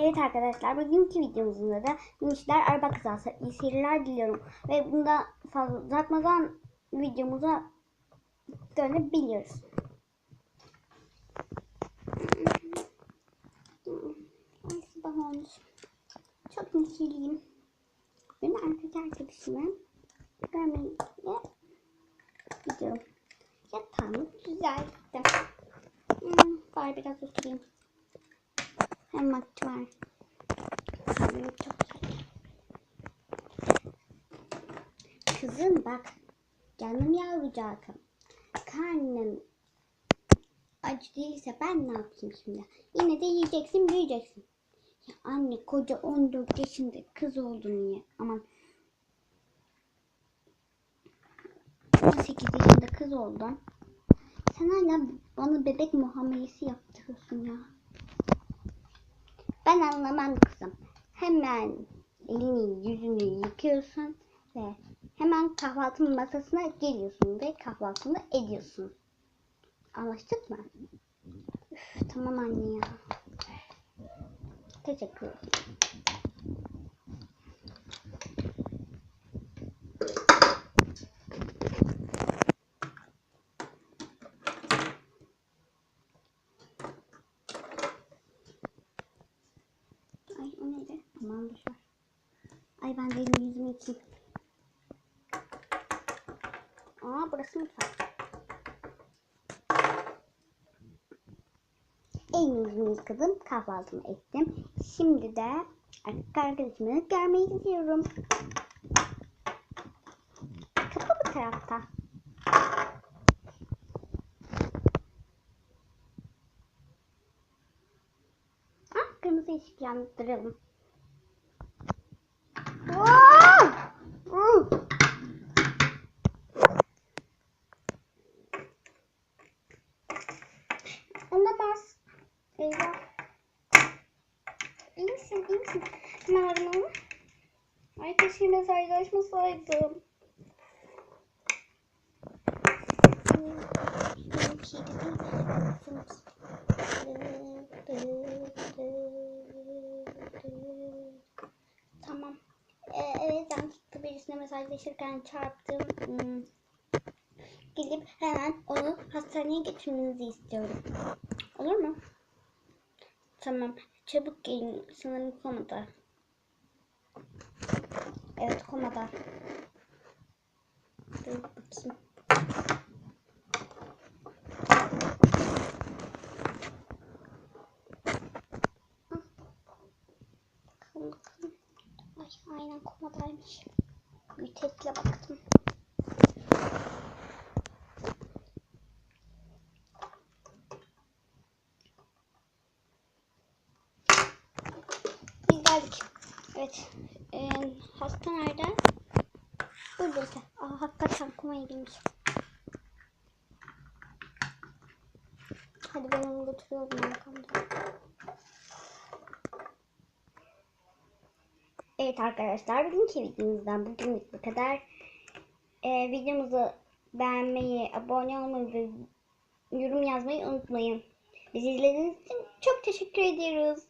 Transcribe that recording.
Evet arkadaşlar bugünkü videomuzda da gençler araba kazası iyi seyirler diliyorum. Ve bunda fazla uzatmadan videomuza dönebiliyoruz. Sabah olmuş. Çok neşeliyim. Bugün erkek arkadaşımı görmeye gidiyorum. Yatağımı düzelttim. Hmm, bari biraz oturayım. Hem vakti. Kızım bak. Canım yavrucağım. Karnın acı değilse ben ne yapayım şimdi? Yine de yiyeceksin, büyüyeceksin. Ya anne koca 14 yaşında kız oldun ya. Aman 18 yaşında kız oldun. Sen hala bana bebek muamelesi yaptırıyorsun ya. Ben anlamam kızım. Hemen elini yüzünü yıkıyorsun ve hemen kahvaltı masasına geliyorsun ve kahvaltını ediyorsun. Anlaştık mı? Üf, tamam anne ya. Teşekkür ederim. Aman boşver. Ay ben de elimi yüzümü yıkayayım. Aa burası mutfak. Elimi yüzümü yıkadım. Kahvaltımı ettim. Şimdi de arkadaşımı görmeye gidiyorum. Kapı bu tarafta. Ah, kırmızı ışık yandıralım. Olamaz. Eyvah. İyi misin? İyi misin? que Ay keşke mesajlaşmasaydım. só kedi mesajlaşırken çarptım. Hmm. Gidip hemen onu hastaneye götürmenizi istiyorum. Olur mu? Tamam. Çabuk gelin. Sanırım komada. Evet komada. Dur bakayım. Ay aynen komadaymış. Bir tekle baktım. Biz geldik. Evet. Ee, hasta nerede? Burada. Aa, hakikaten komaya girmiş. Hadi ben onu götürüyorum arkamda. Evet arkadaşlar bugünkü videomuzdan bugünlük bu kadar. Ee, videomuzu beğenmeyi, abone olmayı ve yorum yazmayı unutmayın. Bizi izlediğiniz için çok teşekkür ediyoruz.